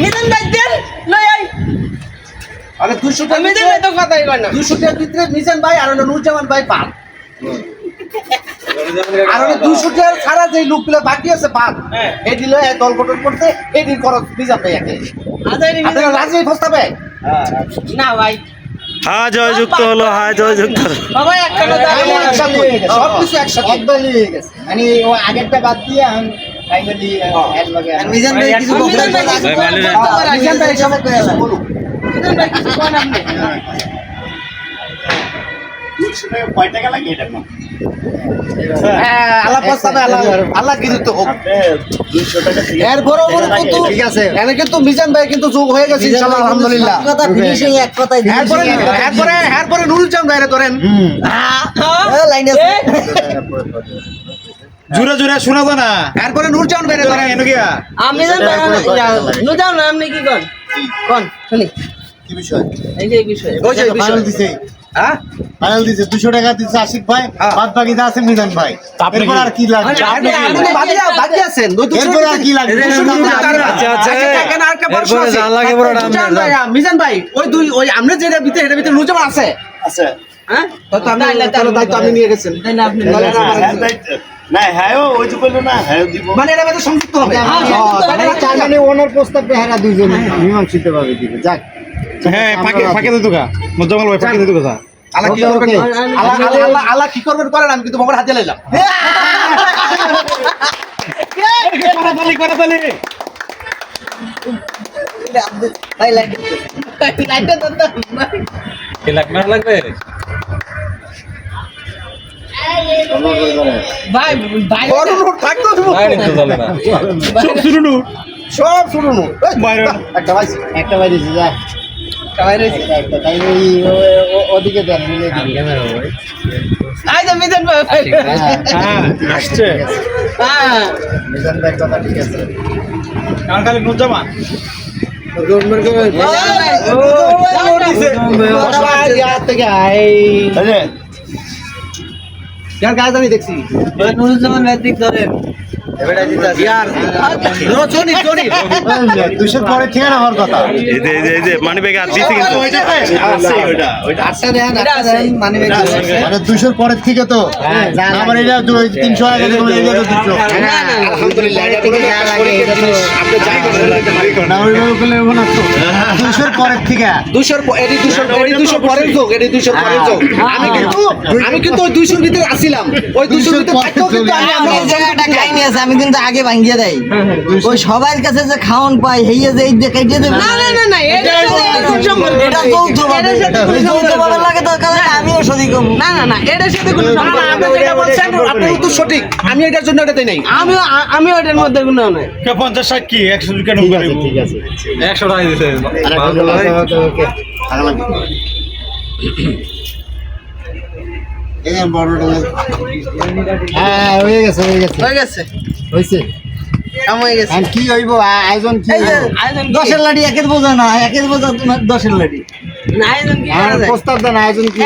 মিজান ভাই দেন লই আই আরে দুশো টাকা মিজান ভাই তো কথাই কয় না। দুশো টাকার ভিতরে মিজান ভাই আর হলো নুরজামান ভাই পান আর হলো দুশো টাকা ছাড়া যে লোকগুলো বাকি আছে পান এই দিল দল গঠন করতে এই দিন খরচ মিজান ভাই একে। রাজি না ভাই। হ্যাঁ হলো হ্যাঁ জয়যুক্ত হলো। বাবা একটা কথা এমন একসাথে হয়ে একসাথে। হয়ে গেছে। মানে ও আগেরটা বাদ দিয়ে মিজান ভাই কিন্তু যোগ হয়ে গেছে আলহামদুলিল্লাহ এরপরে ভাইরে ধরেন লাইন জুড়ে জুড়ে শোনা যায় না। এরপরে ধরেন এনো গিয়া আপনি কি কোন কোন শুনি। কি বিষয়? এই যে এই বিষয়। ওই যে বিষয়। দিছে। হ্যাঁ? ফাইনাল দিছে। 200 টাকা দিছে আশিক ভাই হ্যাঁ। বাদ বাকি যা আছে মিজান ভাই। এরপর আর কি লাগবে? আপনি আপনি বাকি বাকি আছেন। এরপর আর কি লাগবে? আচ্ছা, আচ্ছা। এরপরে জান লাগে বড় মিজান ভাই ওই দুই ওই আমরা যেটা ভিতরে ভিতরে আছে। আছে। হ্যাঁ? নিয়ে গেছেন। না হ্যাঁ ওই যে বলল না হ্যাঁ দিব। মানে সংযুক্ত হবে। হ্যাঁ, চার মানে ওনার প্রস্তাব হেরা দুইজন মীমাংসিত ভাবে দিবে। যাক। হ্যাঁ ফাঁকে ফাঁকে ভাই ফাঁকে দিতে গা আল্লাহ কি করবেন? করবেন করেন? আমি কিন্তু হাতে লাইলাম। ভাই দাও। ভাই ভাই থাকতো শুনুন সব শুনুন একটা ভাই একটা ভাই দিছে যা ওদিকে দেন মিজান ভাই হ্যাঁ আসছে হ্যাঁ মিজান ভাই কথা ঠিক আছে কারণ খালি নুজ্জামান যার কাজ আমি দেখছি দুশোর পরের থেকে তো আমার এটা তিনশো আগে তো এটা তো দুশো আলহামদুলিল্লাহ এটা থেকে যা লাগে এটা তো আপনি যাই করেন না ওইভাবে করলে হবে না তো। দুশোর পরের থেকে। দুশোর এটি দুশোর এটি দুশোর পরের যোগ এটি দুশোর পরের যোগ। আমি কিন্তু আমি কিন্তু ওই দুশোর ভিতরে আসিলাম। ওই দুশোর ভিতরে থাকতেও কিন্তু আমি আমার জায়গাটা খাই আছে আমি কিন্তু আগে ভাঙ্গিয়ে দেয়। ওই সবাই কাছে যে খাওন পাই হেইয়ে যে এই যে কেটে দেবে। না না না না এটা। যৌথ ভাবে যৌথ ভাবে লাগে তো আমিও সদি কম। না না না এটার সাথে কোনো সম্পর্ক আপনি যেটা বলছেন আপনার উত্তর সঠিক। আমি এটার জন্য এটাতে নাই। আমিও আমিও এটার মধ্যে কোনো নাই। কে পঞ্চাশ ষাট কি? একশো কেন ঠিক আছে ঠিক আছে। একশো টাকা দিতে ওকে ওকে এই বড়টা হ্যাঁ হয়ে গেছে হয়ে গেছে হয়ে গেছে। হয়েছে হয়ে গেছে। আর কি হইব? আয়োজন কি এই যে, হইব? আয়োজন কি? দশের লাড়ি একের বোঝা না একের বোঝা তোমার দশের লাড়ি। না, আয়োজন কি আর প্রস্তাব দেন আয়োজন কি?